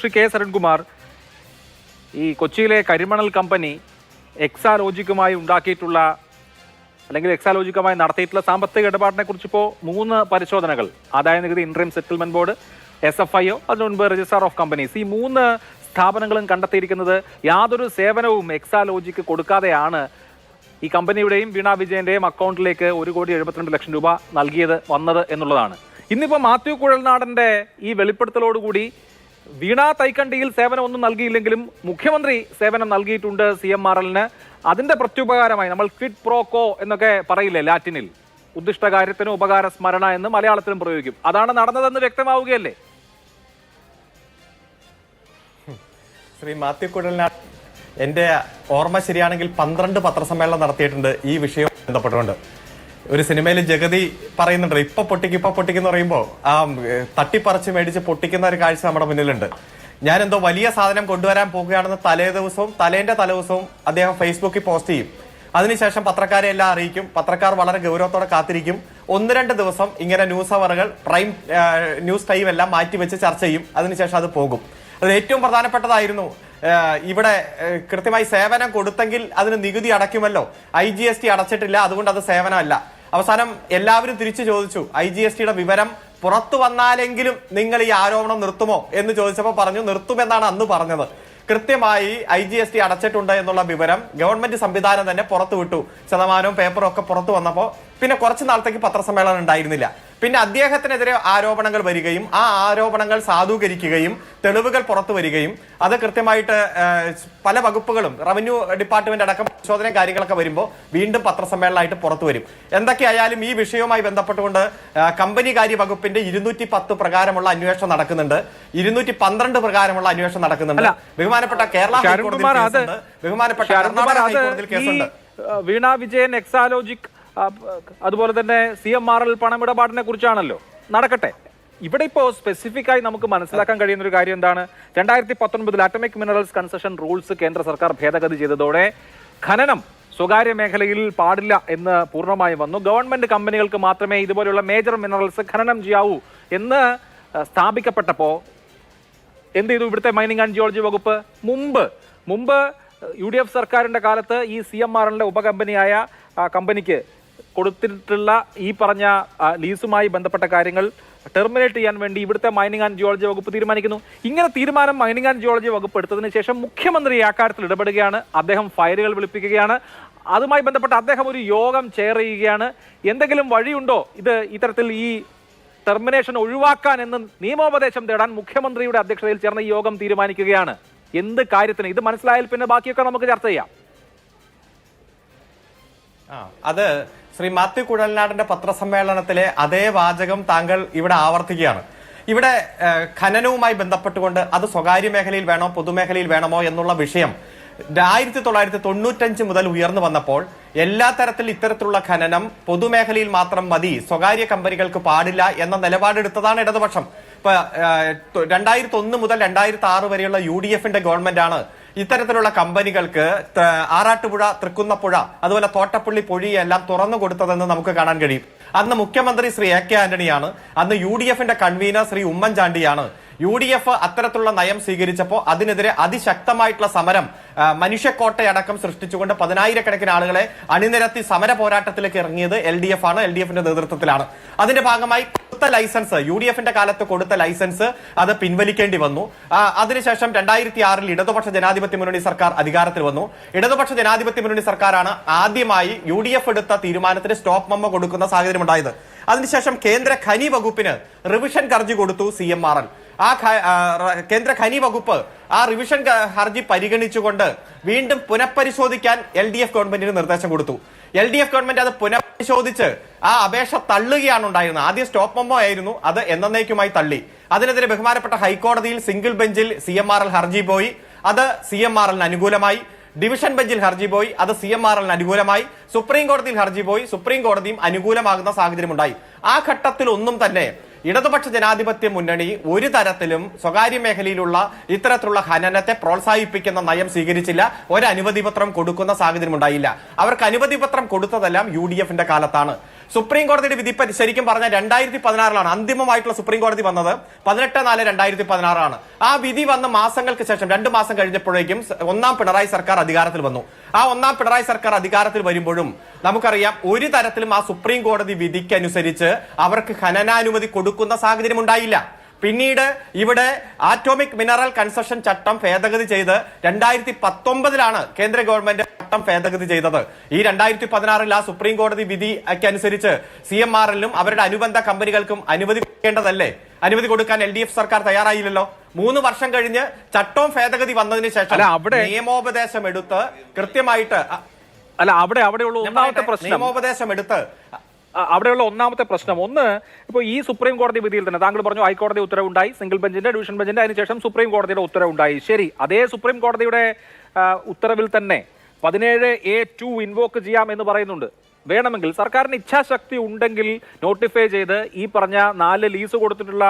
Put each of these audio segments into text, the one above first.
Shri K Sarankumar ഈ കൊച്ചിയിലെ കരിമണൽ കമ്പനി എക്സാലോജിക്കുമായി ഉണ്ടാക്കിയിട്ടുള്ള അല്ലെങ്കിൽ എക്സാലോജിക്കുമായി നടത്തിയിട്ടുള്ള സാമ്പത്തിക ഇടപാടിനെ കുറിച്ച് ഇപ്പോൾ മൂന്ന് പരിശോധനകൾ. ആദായ നികുതി interim settlement board S F I O അതിനു മുൻപ് രജിസ്ട്രാർ ഓഫ് കമ്പനീസ് ഈ മൂന്ന് സ്ഥാപനങ്ങളും കണ്ടെത്തിയിരിക്കുന്നത് യാതൊരു സേവനവും എക്സാലോജിക്ക് കൊടുക്കാതെയാണ് ഈ കമ്പനിയുടെയും വീണ വിജയന്റെയും അക്കൗണ്ടിലേക്ക് ഒരു കോടി എഴുപത്തിരണ്ട് ലക്ഷം രൂപ നൽകിയത് വന്നത് എന്നുള്ളതാണ്. ഇന്നിപ്പോൾ മാത്യു കുഴൽനാടന്റെ ഈ വെളിപ്പെടുത്തലോടുകൂടി വീണ തൈക്കണ്ടിയിൽ സേവനമൊന്നും നൽകിയില്ലെങ്കിലും മുഖ്യമന്ത്രി സേവനം നൽകിയിട്ടുണ്ട് സി എം ആർ എല്ലിന്. അതിന്റെ പ്രത്യുപകാരമായി നമ്മൾ ക്വിഡ് പ്രോക്കോ എന്നൊക്കെ പറയില്ലേ ലാറ്റിനിൽ? ഉദ്ദിഷ്ട കാര്യത്തിന് ഉപകാര സ്മരണ എന്ന് മലയാളത്തിലും പ്രയോഗിക്കും. അതാണ് നടന്നതെന്ന് വ്യക്തമാവുകയല്ലേ? ശ്രീ മാത്യു കുഴലിനാട് എന്റെ ഓർമ്മ ശരിയാണെങ്കിൽ പന്ത്രണ്ട് പത്രസമ്മേളനം നടത്തിയിട്ടുണ്ട്. ഈ വിഷയം ബന്ധപ്പെട്ടുകൊണ്ട്. ഒരു സിനിമയിൽ ജഗതി പറയുന്നുണ്ട് ഇപ്പൊ പൊട്ടിക്ക് ഇപ്പൊ പൊട്ടിക്കെന്ന് പറയുമ്പോൾ ആ തട്ടിപ്പറിച്ച് മേടിച്ച് പൊട്ടിക്കുന്ന ഒരു കാഴ്ച നമ്മുടെ മുന്നിലുണ്ട്. ഞാൻ എന്തോ വലിയ സാധനം കൊണ്ടുവരാൻ പോകുകയാണെന്ന് തലേ ദിവസവും തലേന്റെ തലേദിവസവും അദ്ദേഹം ഫേസ്ബുക്കിൽ പോസ്റ്റ് ചെയ്യും. അതിനുശേഷം പത്രക്കാരെ എല്ലാം അറിയിക്കും പത്രക്കാർ വളരെ ഗൗരവത്തോടെ കാത്തിരിക്കും. ഒന്ന് രണ്ട് ദിവസം ഇങ്ങനെ ന്യൂസ് അവറുകൾ പ്രൈം ന്യൂസ് ടൈം എല്ലാം മാറ്റിവെച്ച് ചർച്ച ചെയ്യും. അതിനുശേഷം അത് പോകും. അത് ഏറ്റവും പ്രധാനപ്പെട്ടതായിരുന്നു ഇവിടെ കൃത്യമായി സേവനം കൊടുത്തെങ്കിൽ അതിന് നികുതി അടയ്ക്കുമല്ലോ. ഐ ജി എസ് ടി അടച്ചിട്ടില്ല അതുകൊണ്ട് അത് സേവനമല്ല. അവസാനം എല്ലാവരും തിരിച്ചു ചോദിച്ചു ഐ ജി എസ് ടിയുടെ വിവരം പുറത്തു വന്നാലെങ്കിലും നിങ്ങൾ ഈ ആരോപണം നിർത്തുമോ എന്ന് ചോദിച്ചപ്പോൾ പറഞ്ഞു നിർത്തുമെന്നാണ് അന്ന് പറഞ്ഞത്. കൃത്യമായി ഐ ജി എസ് ടി അടച്ചിട്ടുണ്ട് എന്നുള്ള വിവരം ഗവൺമെന്റ് സംവിധാനം തന്നെ പുറത്തുവിട്ടു. ശതമാനവും പേപ്പറും ഒക്കെ പുറത്തു വന്നപ്പോൾ പിന്നെ കുറച്ച് നാളത്തേക്ക് പത്രസമ്മേളനം ഉണ്ടായിരുന്നില്ല. പിന്നെ അദ്ദേഹത്തിനെതിരെ ആരോപണങ്ങൾ വരികയും ആ ആരോപണങ്ങൾ സാധൂകരിക്കുകയും തെളിവുകൾ പുറത്തു വരികയും അത് കൃത്യമായിട്ട് പല വകുപ്പുകളും റവന്യൂ ഡിപ്പാർട്ട്മെന്റ് അടക്കം പരിശോധന കാര്യങ്ങളൊക്കെ വരുമ്പോൾ വീണ്ടും പത്രസമ്മേളനമായിട്ട് പുറത്തു വരും. എന്തൊക്കെയായാലും ഈ വിഷയവുമായി ബന്ധപ്പെട്ടുകൊണ്ട് കമ്പനി കാര്യ വകുപ്പിന്റെ ഇരുന്നൂറ്റി പത്ത് പ്രകാരമുള്ള അന്വേഷണം നടക്കുന്നുണ്ട്. ഇരുന്നൂറ്റി പന്ത്രണ്ട് പ്രകാരമുള്ള അന്വേഷണം നടക്കുന്നുണ്ട്. ബഹുമാനപ്പെട്ട കേരള ഹൈക്കോടതിയിൽ കേസുണ്ട്. ബഹുമാനപ്പെട്ട കർണാടക ഹൈക്കോടതിയിൽ കേസുണ്ട്. വീണ വിജയൻ എക്സാലോജിക് അതുപോലെ തന്നെ സി എം ആർ എൽ പണമിടപാടിനെ കുറിച്ചാണല്ലോ. നടക്കട്ടെ. ഇവിടെ ഇപ്പോൾ സ്പെസിഫിക് ആയി നമുക്ക് മനസ്സിലാക്കാൻ കഴിയുന്ന ഒരു കാര്യം എന്താണ്? രണ്ടായിരത്തി പത്തൊൻപതിൽ അറ്റമിക് മിനറൽസ് കൺസെഷൻ റൂൾസ് കേന്ദ്ര സർക്കാർ ഭേദഗതി ചെയ്തതോടെ ഖനനം സ്വകാര്യ മേഖലയിൽ പാടില്ല എന്ന് പൂർണമായും വന്നു. ഗവൺമെന്റ് കമ്പനികൾക്ക് മാത്രമേ ഇതുപോലെയുള്ള മേജർ മിനറൽസ് ഖനനം ചെയ്യാവൂ എന്ന് സ്ഥാപിക്കപ്പെട്ടപ്പോ സ്ഥാപിക്കപ്പെട്ടപ്പോൾ എന്ത് ചെയ്തു ഇവിടുത്തെ മൈനിങ് ആൻഡ് ജിയോളജി വകുപ്പ്? മുമ്പ് മുമ്പ് യു ഡി എഫ് സർക്കാരിന്റെ കാലത്ത് ഈ സി എം ആർ ഉപകമ്പനിയായ കമ്പനിക്ക് കൊടുത്തിട്ടുള്ള ഈ പറഞ്ഞ ലീസുമായി ബന്ധപ്പെട്ട കാര്യങ്ങൾ ടെർമിനേറ്റ് ചെയ്യാൻ വേണ്ടി ഇവിടുത്തെ മൈനിങ് ആൻഡ് ജിയോളജി വകുപ്പ് തീരുമാനിക്കുന്നു. ഇങ്ങനെ തീരുമാനം മൈനിങ് ആൻഡ് ജിയോളജി വകുപ്പ് എടുത്തതിന് ശേഷം മുഖ്യമന്ത്രി ആ കാര്യത്തിൽ ഇടപെടുകയാണ്. അദ്ദേഹം ഫയലുകൾ വിളിപ്പിക്കുകയാണ്. അതുമായി ബന്ധപ്പെട്ട് അദ്ദേഹം ഒരു യോഗം ചെയർ ചെയ്യുകയാണ്. എന്തെങ്കിലും വഴിയുണ്ടോ? ഇത് ഇത്തരത്തിൽ ഈ ടെർമിനേഷൻ ഒഴിവാക്കാൻ എന്ന് നിയമോപദേശം തേടാൻ മുഖ്യമന്ത്രിയുടെ അധ്യക്ഷതയിൽ ചേർന്ന ഈ യോഗം തീരുമാനിക്കുകയാണ്. എന്ത് കാര്യത്തിന്? ഇത് മനസ്സിലായാൽ പിന്നെ ബാക്കിയൊക്കെ നമുക്ക് ചർച്ച ചെയ്യാം. അത് ശ്രീ മാത്യു കുഴൽനാടിന്റെ പത്രസമ്മേളനത്തിലെ അതേ വാചകം താങ്കൾ ഇവിടെ ആവർത്തിക്കുകയാണ്. ഇവിടെ ഖനനവുമായി ബന്ധപ്പെട്ടുകൊണ്ട് അത് സ്വകാര്യ മേഖലയിൽ വേണോ പൊതുമേഖലയിൽ വേണമോ എന്നുള്ള വിഷയം ആയിരത്തി തൊള്ളായിരത്തി തൊണ്ണൂറ്റഞ്ച് മുതൽ ഉയർന്നു വന്നപ്പോൾ എല്ലാ തരത്തിൽ ഇത്തരത്തിലുള്ള ഖനനം പൊതുമേഖലയിൽ മാത്രം മതി സ്വകാര്യ കമ്പനികൾക്ക് പാടില്ല എന്ന നിലപാടെടുത്തതാണ് ഇടതുപക്ഷം. ഇപ്പൊ രണ്ടായിരത്തി ഒന്ന് മുതൽ രണ്ടായിരത്തി ആറ് വരെയുള്ള യു ഡി എഫിന്റെ ഗവൺമെന്റാണ് ഇത്തരത്തിലുള്ള കമ്പനികൾക്ക് ആറാട്ടുപുഴ തൃക്കുന്നപ്പുഴ അതുപോലെ തോട്ടപ്പള്ളി പൊഴിയെല്ലാം തുറന്നു കൊടുത്തതെന്ന് നമുക്ക് കാണാൻ കഴിയും. അന്ന് മുഖ്യമന്ത്രി ശ്രീ എ കെ ആന്റണിയാണ്. അന്ന് യു ഡി എഫിന്റെ കൺവീനർ ശ്രീ ഉമ്മൻചാണ്ടിയാണ്. യു ഡി എഫ് അത്തരത്തിലുള്ള നയം സ്വീകരിച്ചപ്പോൾ അതിനെതിരെ അതിശക്തമായിട്ടുള്ള സമരം മനുഷ്യക്കോട്ടയടക്കം സൃഷ്ടിച്ചുകൊണ്ട് പതിനായിരക്കണക്കിന് ആളുകളെ അണിനിരത്തി സമര പോരാട്ടത്തിലേക്ക് ഇറങ്ങിയത് എൽ ഡി എഫ് ആണ് എൽ ഡി എഫിന്റെ നേതൃത്വത്തിലാണ്. അതിന്റെ ഭാഗമായി കൊടുത്ത ലൈസൻസ് യു ഡി എഫിന്റെ കാലത്ത് കൊടുത്ത ലൈസൻസ് അത് പിൻവലിക്കേണ്ടി വന്നു. അതിനുശേഷം രണ്ടായിരത്തി ആറിൽ ഇടതുപക്ഷ ജനാധിപത്യ മുന്നണി സർക്കാർ അധികാരത്തിൽ വന്നു. ഇടതുപക്ഷ ജനാധിപത്യ മുന്നണി സർക്കാരാണ് ആദ്യമായി യു ഡി എഫ് എടുത്ത തീരുമാനത്തിന് സ്റ്റോപ്പ് മമ്മ കൊടുക്കുന്ന സാഹചര്യം ഉണ്ടായത് അതിനുശേഷം കേന്ദ്ര ഖനി വകുപ്പിന് റിവിഷൻ ഹർജി കൊടുത്തു സി എം ആർ എൽ. ആ കേന്ദ്ര ഖനി വകുപ്പ് ആ റിവിഷൻ ഹർജി പരിഗണിച്ചുകൊണ്ട് വീണ്ടും പുനഃപരിശോധിക്കാൻ എൽ ഡി എഫ് ഗവൺമെന്റിന് നിർദ്ദേശം കൊടുത്തു. എൽ ഡി എഫ് ഗവൺമെന്റ് അത് പുനഃപരിശോധിച്ച് ആ അപേക്ഷ തള്ളുകയാണ് ഉണ്ടായിരുന്നത്. ആദ്യം സ്റ്റോപ്പ് മെമ്മോ ആയിരുന്നു. അത് എന്നേക്കുമായി തള്ളി. അതിനെതിരെ ബഹുമാനപ്പെട്ട ഹൈക്കോടതിയിൽ സിംഗിൾ ബെഞ്ചിൽ സി ഹർജി പോയി. അത് സി അനുകൂലമായി. ഡിവിഷൻ ബെഞ്ചിൽ ഹർജി പോയി. അത് സി എം ആർ എല്ലിന് അനുകൂലമായി. സുപ്രീം കോടതിയിൽ ഹർജി പോയി. സുപ്രീം കോടതിയും അനുകൂലമാകുന്ന സാഹചര്യം ഉണ്ടായി ആ ഘട്ടത്തിൽ ഒന്നും തന്നെ ഇടതുപക്ഷ ജനാധിപത്യ മുന്നണി ഒരു തരത്തിലും സ്വകാര്യ മേഖലയിലുള്ള ഇത്തരത്തിലുള്ള ഖനനത്തെ പ്രോത്സാഹിപ്പിക്കുന്ന നയം സ്വീകരിച്ചില്ല. ഒരു അനുമതി പത്രം കൊടുക്കുന്ന സാഹചര്യം ഉണ്ടായില്ല അവർക്ക് അനുമതി പത്രം കൊടുത്തതെല്ലാം യു ഡി എഫിന്റെ കാലത്താണ്. സുപ്രീം കോടതിയുടെ വിധി ശരിക്കും പറഞ്ഞാൽ രണ്ടായിരത്തി പതിനാറിലാണ് അന്തിമമായിട്ടുള്ള സുപ്രീം കോടതി വന്നത്. പതിനെട്ട് നാല് രണ്ടായിരത്തി പതിനാറാണ് ആ വിധി വന്ന മാസങ്ങൾക്ക് ശേഷം രണ്ട് മാസം കഴിഞ്ഞപ്പോഴേക്കും ഒന്നാം പിണറായി സർക്കാർ അധികാരത്തിൽ വന്നു. ആ ഒന്നാം പിണറായി സർക്കാർ അധികാരത്തിൽ വരുമ്പോഴും നമുക്കറിയാം ഒരു തരത്തിലും ആ സുപ്രീം കോടതി വിധിക്കനുസരിച്ച് അവർക്ക് ഖനനാനുമതി കൊടുക്കുന്ന സാഹചര്യം ഉണ്ടായില്ല. പിന്നീട് ഇവിടെ ആറ്റോമിക് മിനറൽ കൺസഷൻ ചട്ടം ഭേദഗതി ചെയ്ത് രണ്ടായിരത്തി പത്തൊമ്പതിലാണ് കേന്ദ്ര ഗവൺമെന്റ് ചട്ടം ഭേദഗതി ചെയ്തത്. ഈ രണ്ടായിരത്തി പതിനാറിൽ ആ സുപ്രീം കോടതി വിധി അനുസരിച്ച് സി എം ആർ എല്ലിനും അവരുടെ അനുബന്ധ കമ്പനികൾക്കും അനുമതി കൊടുക്കേണ്ടതല്ലേ? അനുമതി കൊടുക്കാൻ എൽ ഡി എഫ് സർക്കാർ തയ്യാറായില്ലല്ലോ? മൂന്ന് വർഷം കഴിഞ്ഞ് ചട്ടവും ഭേദഗതി വന്നതിന് ശേഷം നിയമോപദേശം എടുത്ത് കൃത്യമായിട്ട് അല്ല അവിടെ അവിടെയുള്ള ഒന്നാമത്തെ പ്രശ്നം. നിയമോപദേശം എടുത്ത് അവിടെയുള്ള ഒന്നാമത്തെ പ്രശ്നം. ഒന്ന് ഇപ്പോൾ ഈ സുപ്രീം കോടതി വിധിയിൽ തന്നെ താങ്കൾ പറഞ്ഞു ഹൈക്കോടതി ഉത്തരവുണ്ടായി സിംഗിൾ ബെഞ്ചിന്റെ ഡിവിഷൻ ബെഞ്ചിന്റെ അതിനുശേഷം സുപ്രീം കോടതിയുടെ ഉത്തരവുണ്ടായി. ശരി അതേ സുപ്രീം കോടതിയുടെ ഉത്തരവിൽ തന്നെ പതിനേഴ് എ ടു ഇൻവോക്ക് ചെയ്യാം എന്ന് പറയുന്നുണ്ട്. വേണമെങ്കിൽ സർക്കാരിന് ഇച്ഛാശക്തി ഉണ്ടെങ്കിൽ നോട്ടിഫൈ ചെയ്ത് ഈ പറഞ്ഞ നാല് ലീസ് കൊടുത്തിട്ടുള്ള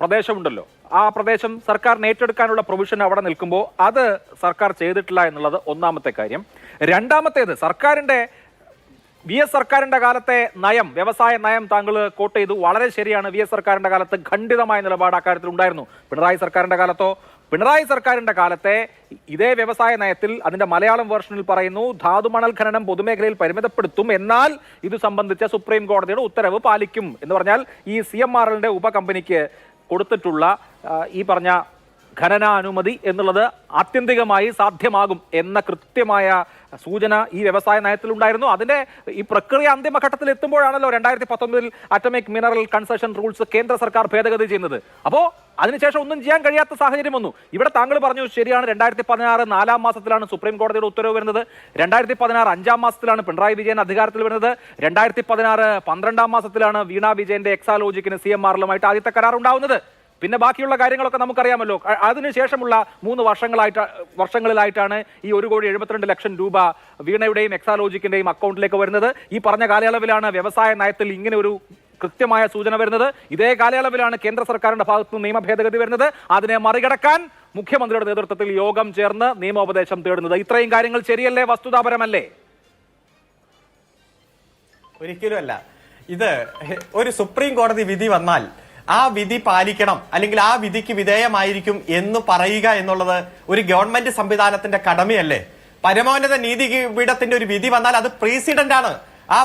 പ്രദേശമുണ്ടല്ലോ ആ പ്രദേശം സർക്കാരിന് ഏറ്റെടുക്കാനുള്ള പ്രൊവിഷൻ അവിടെ നിൽക്കുമ്പോൾ അത് സർക്കാർ ചെയ്തിട്ടില്ല എന്നുള്ളത് ഒന്നാമത്തെ കാര്യം. രണ്ടാമത്തേത് സർക്കാരിന്റെ വി എസ് സർക്കാരിന്റെ കാലത്തെ നയം വ്യവസായ നയം താങ്കൾ കോട്ട് ചെയ്തു. വളരെ ശരിയാണ്. വി എസ് സർക്കാരിന്റെ കാലത്ത് ഖണ്ഡിതമായ നിലപാട് അക്കാര്യത്തിൽ ഉണ്ടായിരുന്നു. പിണറായി സർക്കാരിന്റെ കാലത്തോ? പിണറായി സർക്കാരിന്റെ കാലത്തെ ഇതേ വ്യവസായ നയത്തിൽ അതിന്റെ മലയാളം വേർഷനിൽ പറയുന്നു ധാതുമണൽ ഖനനം പൊതുമേഖലയിൽ പരിമിതപ്പെടുത്തും എന്നാൽ ഇത് സംബന്ധിച്ച സുപ്രീം കോടതിയുടെ ഉത്തരവ് പാലിക്കും എന്ന് പറഞ്ഞാൽ ഈ സി എം ആർ എല്ലിന്റെ ഉപകമ്പനിക്ക് കൊടുത്തിട്ടുള്ള ഈ പറഞ്ഞ ഖനനാനുമതി എന്നുള്ളത് ആത്യന്തികമായി സാധ്യമാകും എന്ന കൃത്യമായ സൂചന ഈ വ്യവസായ നയത്തിലുണ്ടായിരുന്നു. അതിന്റെ ഈ പ്രക്രിയ അന്തിമഘട്ടത്തിൽ എത്തുമ്പോഴാണല്ലോ രണ്ടായിരത്തി പത്തൊമ്പതിൽ അറ്റമിക് മിനറൽ കൺസഷൻ റൂൾസ് കേന്ദ്ര സർക്കാർ ഭേദഗതി ചെയ്യുന്നത്. അപ്പോ അതിനുശേഷം ഒന്നും ചെയ്യാൻ കഴിയാത്ത സാഹചര്യം വന്നു. ഇവിടെ താങ്കൾ പറഞ്ഞു ശരിയാണ് രണ്ടായിരത്തി പതിനാറ് നാലാം മാസത്തിലാണ് സുപ്രീം കോടതിയുടെ ഉത്തരവ് വരുന്നത്. രണ്ടായിരത്തി പതിനാറ് അഞ്ചാം മാസത്തിലാണ് പിണറായി വിജയൻ അധികാരത്തിൽ വരുന്നത്. രണ്ടായിരത്തി പതിനാറ് പന്ത്രണ്ടാം മാസത്തിലാണ് വീണ വിജയന്റെ എക്സാലോജിക്കിന് സി എം ആറിലുമായിട്ട് ആദ്യത്തെ കരാർ ഉണ്ടാവുന്നത് പിന്നെ ബാക്കിയുള്ള കാര്യങ്ങളൊക്കെ നമുക്കറിയാമല്ലോ. അതിനുശേഷമുള്ള മൂന്ന് വർഷങ്ങളായിട്ട് വർഷങ്ങളിലായിട്ടാണ് ഈ ഒരു കോടി എഴുപത്തിരണ്ട് ലക്ഷം രൂപ വീണയുടെയും എക്സാലോജിക്കിന്റെയും അക്കൗണ്ടിലേക്ക് വരുന്നത്. ഈ പറഞ്ഞ കാലയളവിലാണ് വ്യവസായ നയത്തിൽ ഇങ്ങനെ ഒരു കൃത്യമായ സൂചന വരുന്നത്. ഇതേ കാലയളവിലാണ് കേന്ദ്ര സർക്കാരിന്റെ ഭാഗത്തു നിന്ന് നിയമ ഭേദഗതി വരുന്നത്. അതിനെ മറികടക്കാൻ മുഖ്യമന്ത്രിയുടെ നേതൃത്വത്തിൽ യോഗം ചേർന്ന് നിയമോപദേശം തേടുന്നത്. ഇത്രയും കാര്യങ്ങൾ ശരിയല്ലേ? വസ്തുതാപരമല്ലേ? ഒരിക്കലും അല്ല ഇത് ഒരു സുപ്രീം കോടതി വിധി വന്നാൽ ആ വിധി പാലിക്കണം അല്ലെങ്കിൽ ആ വിധിക്ക് വിധേയമായിരിക്കും എന്ന് പറയുക എന്നുള്ളത് ഒരു ഗവൺമെന്റ് സംവിധാനത്തിന്റെ കടമയല്ലേ? പരമോന്നത നീതി നീതിപീഠത്തിന്റെ ഒരു വിധി വന്നാൽ അത് പ്രീസിഡന്റ് ആണ്. ആ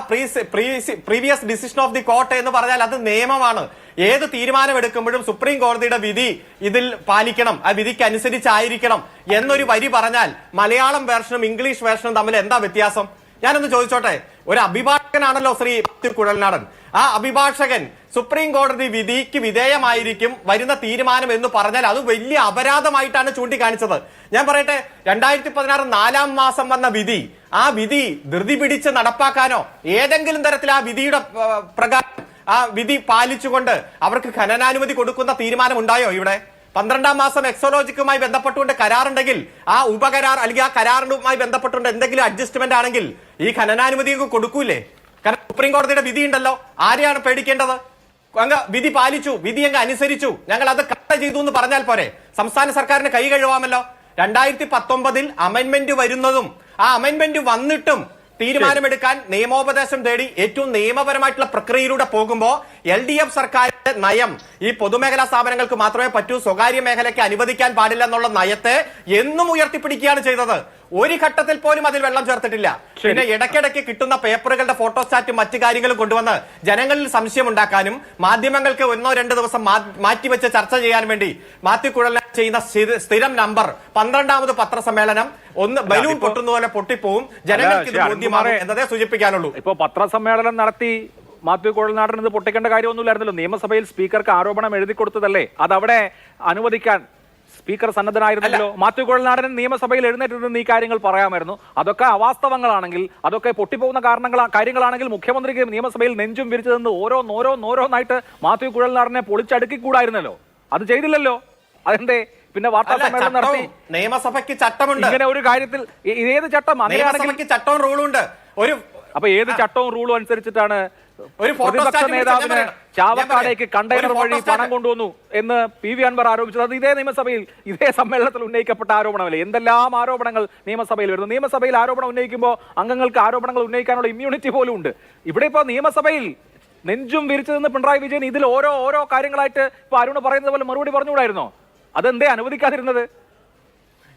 previous decision of the court എന്ന് പറഞ്ഞാൽ അത് നിയമമാണ്. ഏത് തീരുമാനമെടുക്കുമ്പോഴും സുപ്രീം കോടതിയുടെ വിധി ഇതിൽ പാലിക്കണം. ആ വിധിക്ക് അനുസരിച്ചായിരിക്കണം എന്നൊരു വരി പറഞ്ഞാൽ മലയാളം വേർഷനും ഇംഗ്ലീഷ് വേർഷനും തമ്മിൽ എന്താ വ്യത്യാസം? ഞാനൊന്ന് ചോദിച്ചോട്ടെ ഒരു അഭിഭാഷകനാണല്ലോ ശ്രീ കുഴൽനാടൻ. ആ അഭിഭാഷകൻ സുപ്രീം കോടതി വിധിക്ക് വിധേയമായിരിക്കും വരുന്ന തീരുമാനം എന്ന് പറഞ്ഞാൽ അത് വലിയ അപരാധമായിട്ടാണ് ചൂണ്ടിക്കാണിച്ചത്. ഞാൻ പറയട്ടെ രണ്ടായിരത്തി പതിനാറ് നാലാം മാസം വന്ന വിധി ആ വിധി ധൃതി പിടിച്ച് നടപ്പാക്കാനോ ഏതെങ്കിലും തരത്തിൽ ആ വിധിയുടെ പ്രകാരം ആ വിധി പാലിച്ചുകൊണ്ട് അവർക്ക് ഖനനാനുമതി കൊടുക്കുന്ന തീരുമാനം ഉണ്ടായോ ഇവിടെ? പന്ത്രണ്ടാം മാസം എക്സോളോജിക്കുമായി ബന്ധപ്പെട്ടുകൊണ്ട് കരാറുണ്ടെങ്കിൽ ആ ഉപകരാർ അല്ലെങ്കിൽ ആ കരാറുമായി ബന്ധപ്പെട്ടുകൊണ്ട് എന്തെങ്കിലും അഡ്ജസ്റ്റ്മെന്റ് ആണെങ്കിൽ ഈ ഖനനാനുമതി കൊടുക്കൂലേ? കാരണം സുപ്രീം കോടതിയുടെ വിധി ഉണ്ടല്ലോ. ആരെയാണ് പേടിക്കേണ്ടത്? അങ്ങ് വിധി പാലിച്ചു വിധി അങ്ങ് അനുസരിച്ചു. ഞങ്ങൾ അത് കട്ട ചെയ്തു എന്ന് പറഞ്ഞാൽ പോരെ. സംസ്ഥാന സർക്കാരിന് കൈ കഴുവാമല്ലോ രണ്ടായിരത്തി പത്തൊമ്പതിൽ അമെന്റ്മെന്റ് വരുന്നതും ആ അമെന്റ്മെന്റ് വന്നിട്ടും തീരുമാനമെടുക്കാൻ നിയമോപദേശം തേടി ഏറ്റവും നിയമപരമായിട്ടുള്ള പ്രക്രിയയിലൂടെ പോകുമ്പോൾ എൽ ഡി എഫ് സർക്കാരിന്റെ നയം ഈ പൊതുമേഖലാ സ്ഥാപനങ്ങൾക്ക് മാത്രമേ പറ്റൂ. സ്വകാര്യ മേഖലയ്ക്ക് അനുവദിക്കാൻ പാടില്ല എന്നുള്ള നയത്തെ എന്നും ഉയർത്തിപ്പിടിക്കുകയാണ് ചെയ്തത്. ഒരു ഘട്ടത്തിൽ പോലും അതിൽ വെള്ളം ചേർത്തിട്ടില്ല. പിന്നെ ഇടയ്ക്കിടയ്ക്ക് കിട്ടുന്ന പേപ്പറുകളുടെ ഫോട്ടോസ്റ്റാറ്റും മറ്റു കാര്യങ്ങളും കൊണ്ടുവന്ന് ജനങ്ങളിൽ സംശയം ഉണ്ടാക്കാനും മാധ്യമങ്ങൾക്ക് ഒന്നോ രണ്ടോ ദിവസം മാറ്റിവെച്ച് ചർച്ച ചെയ്യാൻ വേണ്ടി മാത്യു ചെയ്യുന്ന സ്ഥിര- നമ്പർ പന്ത്രണ്ടാമത് പത്രസമ്മേളനം. ഒന്ന് ബലൂൺ പൊട്ടുന്ന പോലെ പൊട്ടിപ്പോവും. ജനങ്ങൾക്ക് ഇത് ബോധ്യമാകും എന്നതേ സൂചിപ്പിക്കാനുള്ളൂ. ഇപ്പൊ പത്രസമ്മേളനം നടത്തി മാത്യു കുഴൽനാടൻ ഇത് പൊട്ടിക്കേണ്ട കാര്യമൊന്നുമില്ലായിരുന്നല്ലോ നിയമസഭയിൽ സ്പീക്കർക്ക് ആരോപണം എഴുതി കൊടുത്തതല്ലേ? അതവിടെ അനുവദിക്കാൻ സ്പീക്കർ സന്നദ്ധനായിരുന്നല്ലോ. മാത്യു കുഴൽനാടൻ നിയമസഭയിൽ എഴുന്നേറ്റിരുന്ന ഈ കാര്യങ്ങൾ പറയാമായിരുന്നു. അതൊക്കെ അവാസ്തവങ്ങളാണെങ്കിൽ അതൊക്കെ പൊട്ടിപ്പോകുന്ന കാരണങ്ങൾ കാര്യങ്ങളാണെങ്കിൽ മുഖ്യമന്ത്രിക്ക് നിയമസഭയിൽ നെഞ്ചും വിരിച്ചു നിന്ന് ഓരോന്നോരോന്നോരോന്നായിട്ട് മാത്യു കുഴൽനാടനെ പൊളിച്ചടുക്കിക്കൂടായിരുന്നല്ലോ. അത് ചെയ്തില്ലല്ലോ. അതെന്തേ? പിന്നെ വാർത്താ സമ്മേളനം നടത്തി നിയമസഭയ്ക്ക് ചട്ടമുണ്ട്. ഇങ്ങനെ ഒരു കാര്യത്തിൽ ഏത് ചട്ടം? അങ്ങനെയാണെങ്കിൽ ചട്ടവും റൂളുണ്ട് ഒരു അപ്പൊ ഏത് ചട്ടവും റൂളും അനുസരിച്ചിട്ടാണ് പ്രതിപക്ഷ നേതാവിന് ചാവക്കാടേക്ക് കണ്ടെയ്നർ വഴി പണം കൊണ്ടുവന്നു എന്ന് പി വി അൻവർ ആരോപിച്ചത്. അത് ഇതേ നിയമസഭയിൽ ഇതേ സമ്മേളനത്തിൽ ഉന്നയിക്കപ്പെട്ട ആരോപണമല്ലേ? എന്തെല്ലാം ആരോപണങ്ങൾ നിയമസഭയിൽ വരുന്നു? നിയമസഭയിൽ ആരോപണം ഉന്നയിക്കുമ്പോൾ അംഗങ്ങൾക്ക് ആരോപണങ്ങൾ ഉന്നയിക്കാനുള്ള ഇമ്മ്യൂണിറ്റി പോലും ഉണ്ട്. ഇവിടെ ഇപ്പോൾ നിയമസഭയിൽ നെഞ്ചും വിരിച്ചു നിന്ന് പിണറായി വിജയൻ ഇതിൽ ഓരോ ഓരോ കാര്യങ്ങളായിട്ട് ഇപ്പൊ അരുണ് പറയുന്നത് പോലെ മറുപടി പറഞ്ഞുകൂടായിരുന്നോ? അതെന്തേ അനുവദിക്കാതിരുന്നത്?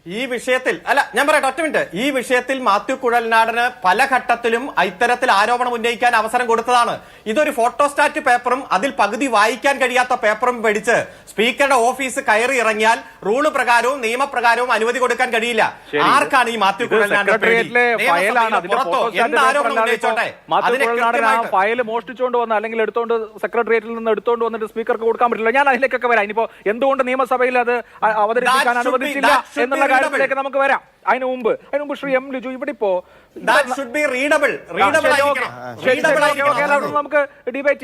ഈ വിഷയത്തിൽ അല്ല ഞാൻ പറയട്ടെ ഒറ്റ മിനിറ്റ്. ഈ വിഷയത്തിൽ മാത്യു കുഴൽനാടന് പല ഘട്ടത്തിലും ഇത്തരത്തിൽ ആരോപണം ഉന്നയിക്കാൻ അവസരം കൊടുത്തതാണ്. ഇതൊരു ഫോട്ടോസ്റ്റാറ്റ് പേപ്പറും അതിൽ പകുതി വായിക്കാൻ കഴിയാത്ത പേപ്പറും പിടിച്ച് സ്പീക്കറുടെ ഓഫീസ് കയറി ഇറങ്ങിയാൽ റൂൾ പ്രകാരവും നിയമപ്രകാരവും അനുമതി കൊടുക്കാൻ കഴിയില്ല. ആർക്കാണ് ഈ മാത്യു ഫയൽ മോഷ്ടിച്ചുകൊണ്ട് വന്ന അല്ലെങ്കിൽ എടുത്തോണ്ട് സെക്രട്ടേറിയറ്റിൽ നിന്ന് എടുത്തോണ്ട് വന്നിട്ട് സ്പീക്കർക്ക് കൊടുക്കാൻ പറ്റില്ല. ഞാൻ അതിലേക്കൊക്കെ വരാം. ഇനിയിപ്പോ എന്തുകൊണ്ട് നിയമസഭയിൽ അത് അവതരിപ്പിക്കാൻ അനുവദിച്ചില്ല എന്നുള്ള കാര്യത്തിലേക്ക് നമുക്ക് വരാം. അതിന് മുമ്പ് അതിന് മുമ്പ് ശ്രീ എം ലിജു ഇവിടെ ഇപ്പോ നമുക്ക് ഡിബേറ്റ് ചെയ്യാം.